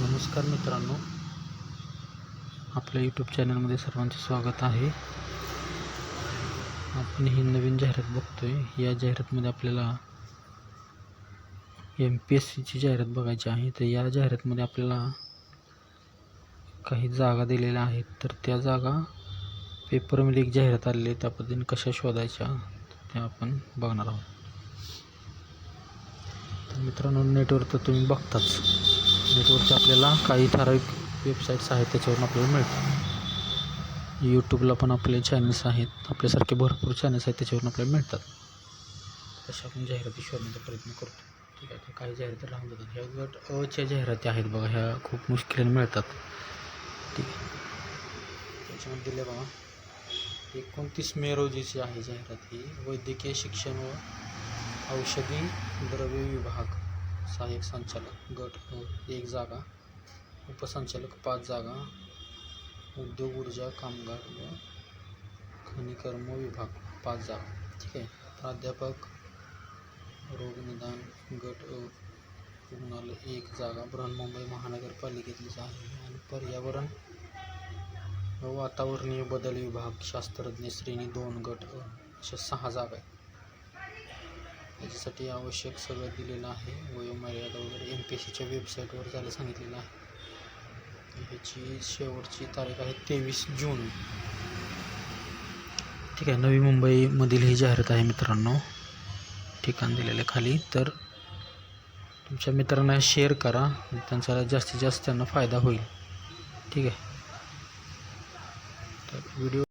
नमस्कार मित्रांनो. आपल्या यूट्यूब चॅनलमध्ये सर्वांचे स्वागत आहे. आपण ही नवीन जाहिरात बघतोय. या जाहिरातमध्ये आपल्याला एम पी एस सीची जाहिरात बघायची आहे. तर या जाहिरातमध्ये आपल्याला काही जागा दिलेल्या आहेत. तर त्या जागा पेपरमध्ये एक जाहिरात आलेली आहे. त्या पद्धतीने कशा शोधायच्या त्या आपण बघणार आहोत. तर मित्रांनो नेटवर तर तुम्ही बघताच. नेटवरचे आपल्याला काही ठराविक वेबसाईट्स आहेत त्याच्यावरून आपल्याला मिळतात यूट्यूबला पण आपले चॅनल्स आहेत. आपल्यासारखे भरपूर चॅनल्स आहेत त्याच्यावरून आपल्याला मिळतात. तशा आपण जाहिराती शोधण्याचा प्रयत्न करतो. ठीक आहे काही जाहिराती लावून जातात. ह्या गट अच्या जाहिराती आहेत बघा ह्या खूप मुश्किलीने मिळतात. ठीक आहे. त्याच्यामध्ये दिले बघा एकोणतीस मे रोजीची आहे जाहिरात ही वैद्यकीय शिक्षण व औषधी द्रव्य विभाग. सहाय्यक संचालक गट एक जागा उपसंचालक पाच जागा उद्योग ऊर्जा कामगार व खनिकर्म विभाग पाच जागा. ठीक आहे? प्राध्यापक रोगनिदान गट अ रुग्णालय एक जागा. बृहन्मुंबई महानगरपालिकेतलीच आहे आणि पर्यावरण व वातावरणीय बदल विभाग शास्त्रज्ञ श्रेणी दोन गट अ अशा सहा जागा आहेत. याच्यासाठी आवश्यक सगळं दिलेलं आहे. वयोमर्यादा वगैरे एम पी एस सीच्या वेबसाईटवर जायला सांगितलेलं आहे. ह्याची शेवटची तारीख आहे तेवीस जून. ठीक आहे नवी मुंबईमधील ही जाहिरात आहे मित्रांनो. ठिकाण दिलेलं आहे खाली. तर तुमच्या मित्रांना शेअर करा. त्यांचा जास्तीत जास्त त्यांना फायदा होईल. ठीक आहे. तर व्हिडिओ